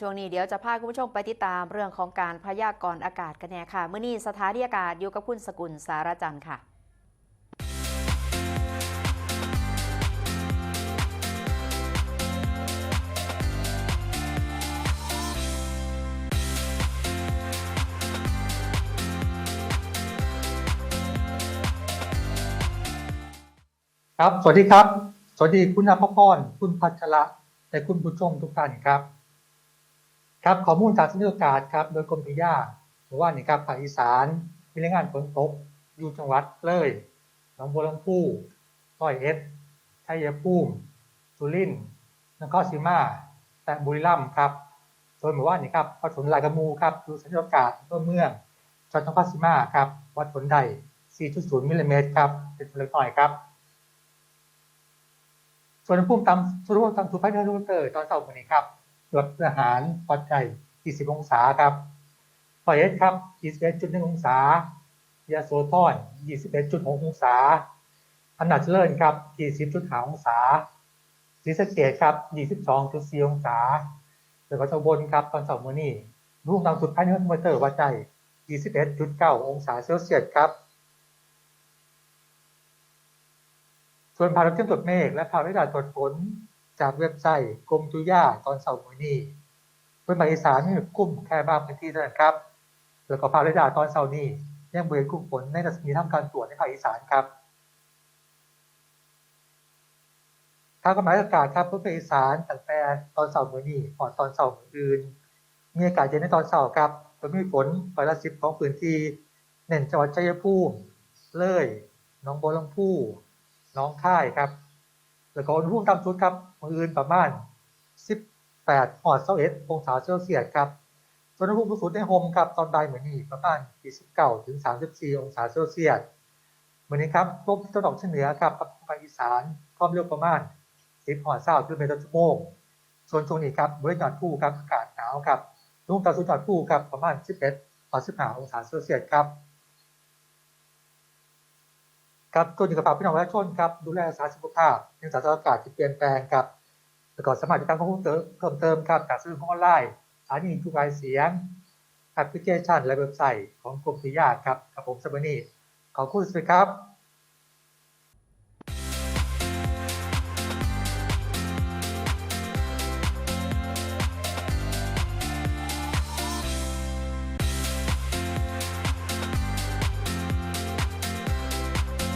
ช่วงนี้เดี๋ยวจะพาคุณผู้ชมไปติดตามเรื่องของการพยากรณ์อากาศกันแน่ค่ะ เมื่อนี้สถานีอากาศอยู่กับคุณสกุลสารจันทร์ค่ะครับ สวัสดีครับ สวัสดีคุณอภพร คุณพัชระ และคุณผู้ชมทุกท่านครับ ครับข้อมูลจากสำนักอากาศครับ โดยกรมพิยาเมื่อวานนี้ครับภาคอีสานมีรายงานฝนตกอยู่จังหวัดเลยหนองบัวลำพูร้อยเอ็ดชัยภูมิสุรินทร์นครศรีมาและบุรีรัมย์ครับโดยเมื่านนี้ครับวัดฝนลายกระมูครับอยู่สำนักอากาศอำเภอเมืองจังหวัดนครศรีมาครับ วัดฝนใด 4.0 มิลลิเมตรครับเป็นฝนเล็กน้อยครับส่วนอุณหภูมิต่ำส่วนอุณหภูมิต่ำสุดภายในรูเตอร์ตอนเช้าวันนี้ครับ ลดอาหารปัจจัย40 องศาครับปอยเอสครับ 21.1 องศายาโซทอน21.6 องศาอำนาจเจริญครับ20.5 องศาศรีสะเกษครับ 22.4 องศาแล้วก็ตะบนครับตอนเช้าวันนี้อุณหภูมิต่ำสุดภายในรูเตอร์วัดใจ21.9 องศาเซลเซียสครับ ส่วนภาพรับเทียมตรวจเมฆและภาพวิดาตรวจฝน จากเว็บไซต์กรมตุยาตอนเสาร์มื้อนี้บนภาคอีสานมีกลุ่มแค่บางพื้นที่เท่านั้นครับ แล้วก็ภาพวิดาตอนเสาร์นี้ยังบริเวณกลุ่มฝนในรัศมีทำการตรวจในภาคอีสานครับทางกฎหมายอากาศครับเพื่อภาคอีสานตั้งแต่ตอนเสาร์มื้อนี้ก่อนตอนเสาร์มืออื่น มีอากาศเย็นในตอนเสาร์ครับโดยมีฝนร้อยละสิบของพื้นที่เน้นจังหวัดชัยภูมิเลยหนองบัวลำพูน้องค่ายครับ แล้วก็อุณหภูมิต่ำสุดครับมืออื่นประมาณ 18หอด21องศาเซลเซียสครับส่วนอุณหภูมิสูงสุดในโฮมครับตอนบ่ายเหมือนนี้ประมาณ 29 ถึง 34 องศาเซลเซียสเหมือนนี้ครับลมที่ตะวันออกเฉียงเหนือครับภาคอีสานความเร็วประมาณ 10หอด20กิโลเมตรต่อชั่วโมงส่วนช่วงนี้ครับบริเวณยอดภูครับอากาศหนาวครับอุณหภูมิต่ำสุดยอดภูครับประมาณ 11หอด15 องศาเซลเซียสครับ ครับตัวอยู่กับปากพี่น้องประชาชนครับดูแลสาธารณสุขภาพเนื่องจากสภาพอากาศที่เปลี่ยนแปลงครับประกอบสามารติดตามข้อมูลเติมเพิ่มเติมครับจากสื่อออนไลน์สถานีทุกรายเสียงแอปพลิเคชันและเว็บไซต์ของกรมพิยาครับกับผมสมนีขอบคุณสุดครับ